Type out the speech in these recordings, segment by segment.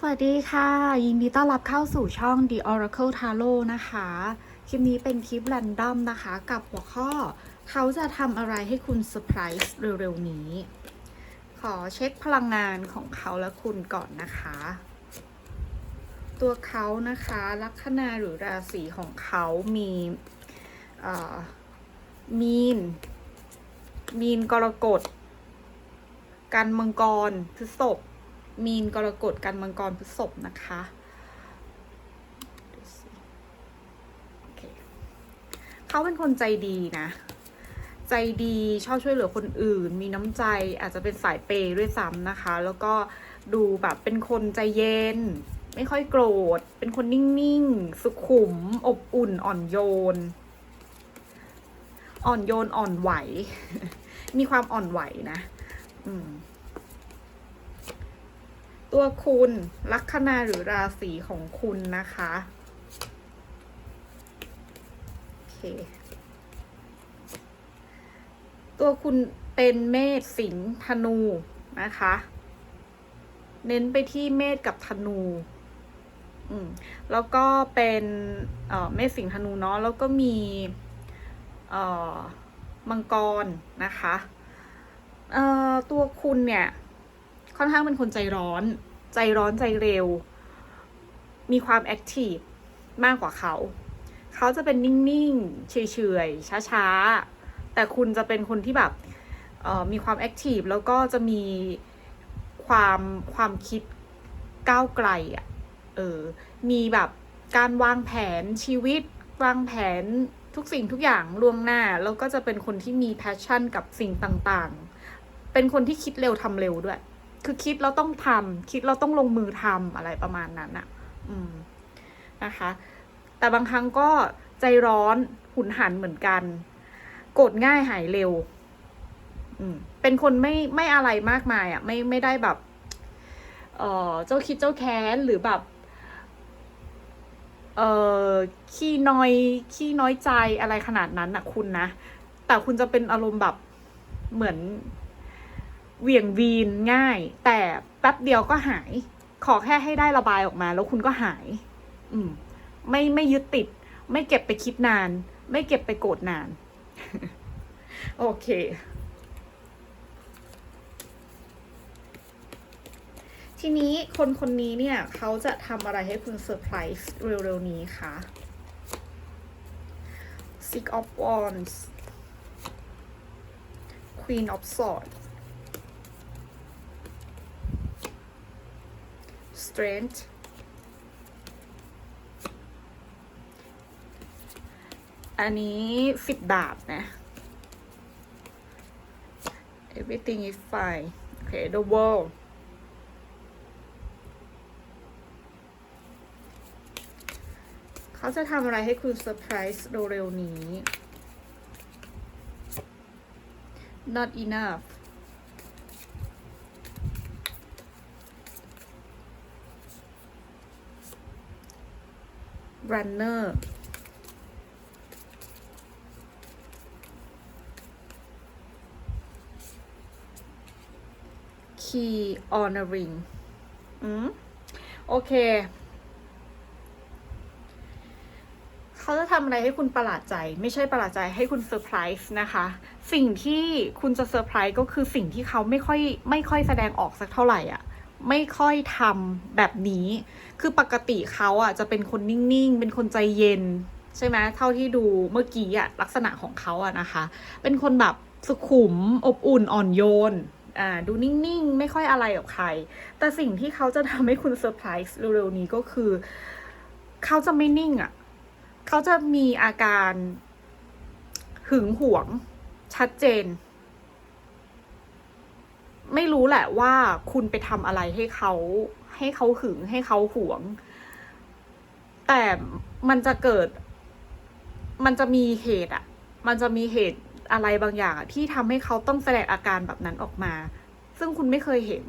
สวัสดีค่ะ ยินดีต้อนรับเข้าสู่ช่อง The Oracle Tarot นะคะ คลิปนี้เป็นคลิป r รนดอมนะคะ กับหัวข้อ เขาจะทำอะไรให้คุณเซอร์ไพรส์เร็วๆนี้ ขอเช็คพลังงานของเขาและคุณก่อนนะคะ ตัวเขานะคะ ลัคนาหรือราศีของเขามีมีน มีนกรกฎ กันมังกรพฤษภ มีนกรกฎกันมังกรพฤษภนะคะเคเขาเป็นคนใจดีนะ ใจดีชอบช่วยเหลือคนอื่น มีน้ำใจอาจจะเป็นสายเปย์ด้วยซ้ำนะคะ แล้วก็ดูแบบเป็นคนใจเย็น ไม่ค่อยโกรธ เป็นคนนิ่งๆ สุขุม อบอุ่นอ่อนโยน อ่อนโยนอ่อนไหว มีความอ่อนไหวนะ อืม ตัวคุณลัคนาหรือราศีของคุณนะคะโอเคตัวคุณเป็นเมษสิงห์ธนูนะคะ เน้นไปที่เมษกับธนูอืมแล้วก็เป็นเอ่อเมษสิงห์ธนูเนาะแล้วก็มีเอ่อมังกรนะคะเอ่อตัวคุณเนี่ย ค่อนข้างเป็นคนใจร้อน ใจร้อนใจเร็ว มีความแอคทีฟมากกว่าเขา เขาจะเป็นนิ่งๆ เฉยๆ ช้าๆ แต่คุณจะเป็นคนที่แบบมีความแอคทีฟแล้วก็จะมีความความคิดก้าวไกลอะ่ะ เออ มีแบบการวางแผนชีวิต วางแผนทุกสิ่งทุกอย่างล่วงหน้า แล้วก็จะเป็นคนที่มีแพชชั่นกับสิ่งต่างๆ เป็นคนที่คิดเร็วทำเร็วด้วย คือคิดเราต้องทำคิดเราต้องลงมือทำอะไรประมาณนั้นอะอืมนะคะ แต่บางครั้งก็ใจร้อนหุนหันเหมือนกัน โกรธง่ายหายเร็ว อืม เป็นคนไม่ไม่อะไรมากมายอะไม่ไม่ได้แบบ เออเจ้าคิดเจ้าแค้นหรือแบบเออขี้น้อยขี้น้อยใจอะไรขนาดนั้นอะคุณนะ แต่คุณจะเป็นอารมณ์แบบเหมือน เหวี่ยงวีนง่าย แต่แป๊บเดียวก็หาย ขอแค่ให้ได้ระบายออกมา แล้วคุณก็หาย อืม ไม่ไม่ยึดติด ไม่เก็บไปคิดนาน ไม่เก็บไปโกรธนาน โอเคทีนี้คนคนนี้เนี่ยเขาจะทำอะไรให้คุณเซอร์ไพรส์เร็วๆนี้คะ Six of Wands Queen of Swords strength อันนี้สิบดาบนะ everything is fine okay the world เขาจะทำอะไรให้คุณเซอร์ไพรส์เร็วๆนี้ not enough runner key on a ring อืม โอเค เขาจะทำอะไรให้คุณประหลาดใจ ไม่ใช่ประหลาดใจให้คุณเซอร์ไพรส์นะคะ สิ่งที่คุณจะเซอร์ไพรส์ก็คือสิ่งที่เขาไม่ค่อยไม่ค่อยแสดงออกสักเท่าไหร่อะ ไม่ค่อยทำแบบนี้ คือปกติเขาอะจะเป็นคนนิ่งๆ เป็นคนใจเย็น ใช่ไหมเท่าที่ดูเมื่อกี้อะลักษณะของเขาอะนะคะ เป็นคนแบบสุขุมอบอุ่นอ่อนโยนอ่าดูนิ่งๆ ไม่ค่อยอะไรกับใคร แต่สิ่งที่เขาจะทำให้คุณเซอร์ไพรส์เร็วๆนี้ก็คือ เขาจะไม่นิ่งอะ เขาจะมีอาการหึงหวงชัดเจน ไม่รู้แหละว่าคุณไปทำอะไรให้เขาให้เขาหึงให้เขาหวง แต่มันจะเกิด มันจะมีเหตุอะมันจะมีเหตุอะไรบางอย่างอะที่ทำให้เขาต้องแสดงอาการแบบนั้นออกมา ซึ่งคุณไม่เคยเห็น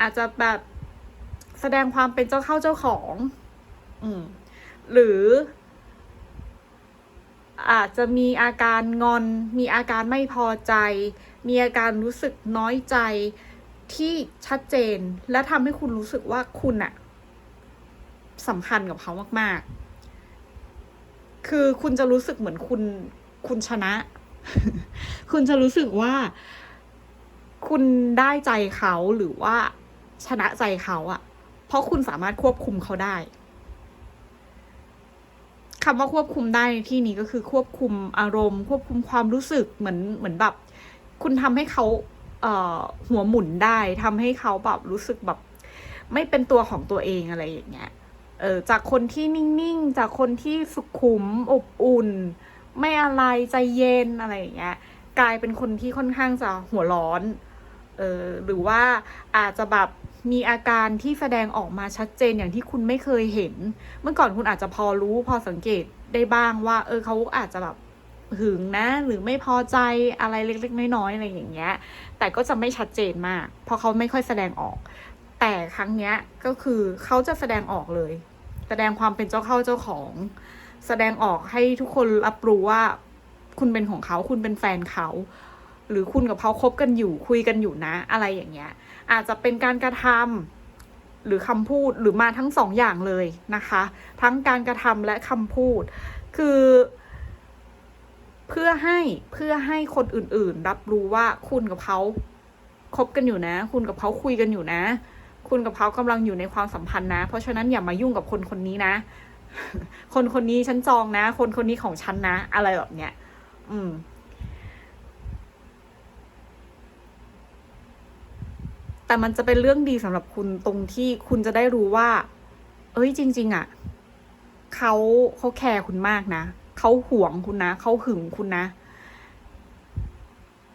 อาจจะแบบแสดงความเป็นเจ้าเข้าเจ้าของ อืม หรือ อาจจะมีอาการงอน มีอาการไม่พอใจ มีอาการรู้สึกน้อยใจที่ชัดเจน และทำให้คุณรู้สึกว่าคุณอะสำคัญกับเขามาก ๆ คือคุณจะรู้สึกเหมือนคุณคุณชนะ คุณจะรู้สึกว่า คุณได้ใจเขาหรือว่าชนะใจเขาอะเพราะคุณสามารถควบคุมเขาได้ คำว่าควบคุมได้ในที่นี้ก็คือควบคุมอารมณ์ ควบคุมความรู้สึกเหมือนเหมือนแบบ คุณทำให้เขาเอ่อหัวหมุนได้ทำให้เขาแบบรู้สึกแบบ ไม่เป็นตัวของตัวเองอะไรอย่างเงี้ยเออจากคนที่นิ่งๆ จากคนที่สุขุมอบอุ่น ไม่อะไรใจเย็นอะไรอย่างเงี้ยกลายเป็นคนที่ค่อนข้างจะหัวร้อนเออหรือว่าอาจจะแบบ มีอาการที่แสดงออกมาชัดเจนอย่างที่คุณไม่เคยเห็น เมื่อก่อนคุณอาจจะพอรู้พอสังเกตได้บ้างว่า เออเขาอาจจะแบบหึงนะ หรือไม่พอใจอะไรเล็กๆ น้อยๆอะไรอย่างเงี้ย แต่ก็จะไม่ชัดเจนมาก เพราะเขาไม่ค่อยแสดงออก แต่ครั้งเนี้ยก็คือเขาจะแสดงออกเลย แสดงความเป็นเจ้าเข้าเจ้าของ แสดงออกให้ทุกคนรับรู้ว่า คุณเป็นของเขาคุณเป็นแฟนเขา หรือคุณกับเขาคบกันอยู่คุยกันอยู่นะ อะไรอย่างเงี้ย อาจจะเป็นการกระทำหรือคำพูดหรือมาทั้งสองอย่างเลยนะคะ ทั้งการกระทำและคำพูด คือ เพื่อให้เพื่อให้คนอื่นๆ รับรู้ว่าคุณกับเขาคบกันอยู่นะ คุณกับเขาคุยกันอยู่นะ คุณกับเขากำลังอยู่ในความสัมพันธ์นะ เพราะฉะนั้นอย่ามายุ่งกับคนคนนี้นะ คนคนนี้ฉันจองนะ คนคนนี้ของฉันนะ อะไรแบบเนี้ย อืม แต่มันจะเป็นเรื่องดีสำหรับคุณตรงที่คุณจะได้รู้ว่า เอ้ยจริง ๆอะเขาเขาแคร์คุณมากนะเขาห่วงคุณนะเขาหึงคุณนะ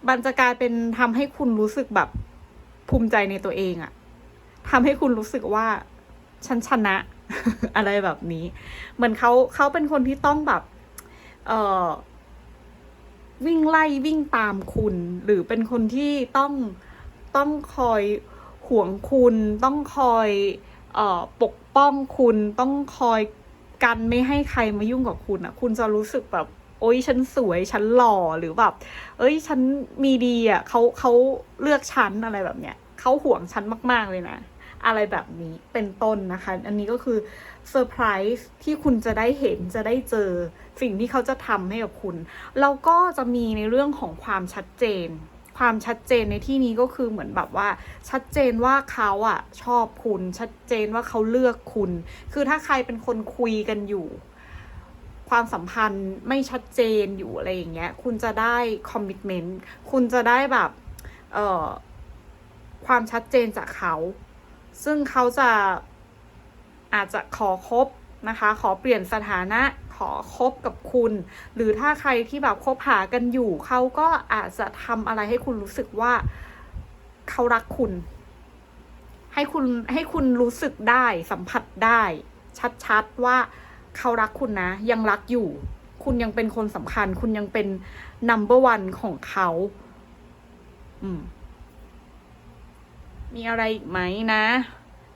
มันจะกลายเป็นทำให้คุณรู้สึกแบบภูมิใจในตัวเองอะทำให้คุณรู้สึกว่าฉันชนะ อะไรแบบนี้ เหมือนเขาเขาเป็นคนที่ต้องแบบ เอ่อวิ่งไล่วิ่งตามคุณ หรือเป็นคนที่ต้อง ต้องคอยห่วงคุณ ต้องคอยออปกป้องคุณ ต้องคอยกันไม่ให้ใครมายุ่งกับคุณอะคุณจะรู้สึกแบบ โอ๊ยฉันสวยฉันหล่อหรือแบบ เอ้ยฉันมีดีอะเขาเขาเลือกฉันอะไรแบบเนี้ยเขาห่วงฉันมาก ๆ เลยนะอะไรแบบนี้เป็นต้นนะคะ อันนี้ก็คือเซอร์ไพรส์ที่คุณจะได้เห็นจะได้เจอสิ่งที่เขาจะทำให้กับคุณ แล้วก็จะมีในเรื่องของความชัดเจน ความชัดเจนในที่นี้ก็คือเหมือนแบบว่า ชัดเจนว่าเขาอะชอบคุณ ชัดเจนว่าเขาเลือกคุณ คือถ้าใครเป็นคนคุยกันอยู่ ความสัมพันธ์ไม่ชัดเจนอยู่อะไรอย่างเงี้ย คุณจะได้คอมมิ t เมนต์คุณจะได้แบบ เอ่อ ความชัดเจนจากเขา ซึ่งเขาจะอาจจะขอคบนะคะ ขอเปลี่ยนสถานะ ขอคบกับคุณ หรือถ้าใครที่แบบคบหากันอยู่ เขาก็อาจจะทำอะไรให้คุณรู้สึกว่าเขารักคุณ ให้คุณให้คุณรู้สึกได้สัมผัสได้ ชัดๆว่าเขารักคุณนะ ยังรักอยู่ คุณยังเป็นคนสำคัญ คุณยังเป็น number one ของเขาอืมมีอะไรอีกไหมนะ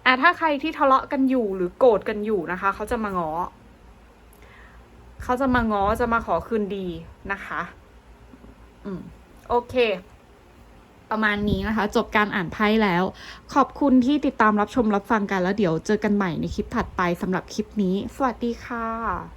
อะถ้าใครที่ทะเลาะกันอยู่หรือโกรธกันอยู่นะคะ เขาจะมาง้อ เขาจะมาง้อจะมาขอคืนดีนะคะ อืม โอเค ประมาณนี้นะคะ จบการอ่านไพ่แล้ว ขอบคุณที่ติดตามรับชมรับฟังกันแล้วเดี๋ยวเจอกันใหม่ในคลิปถัดไปสำหรับคลิปนี้ สวัสดีค่ะ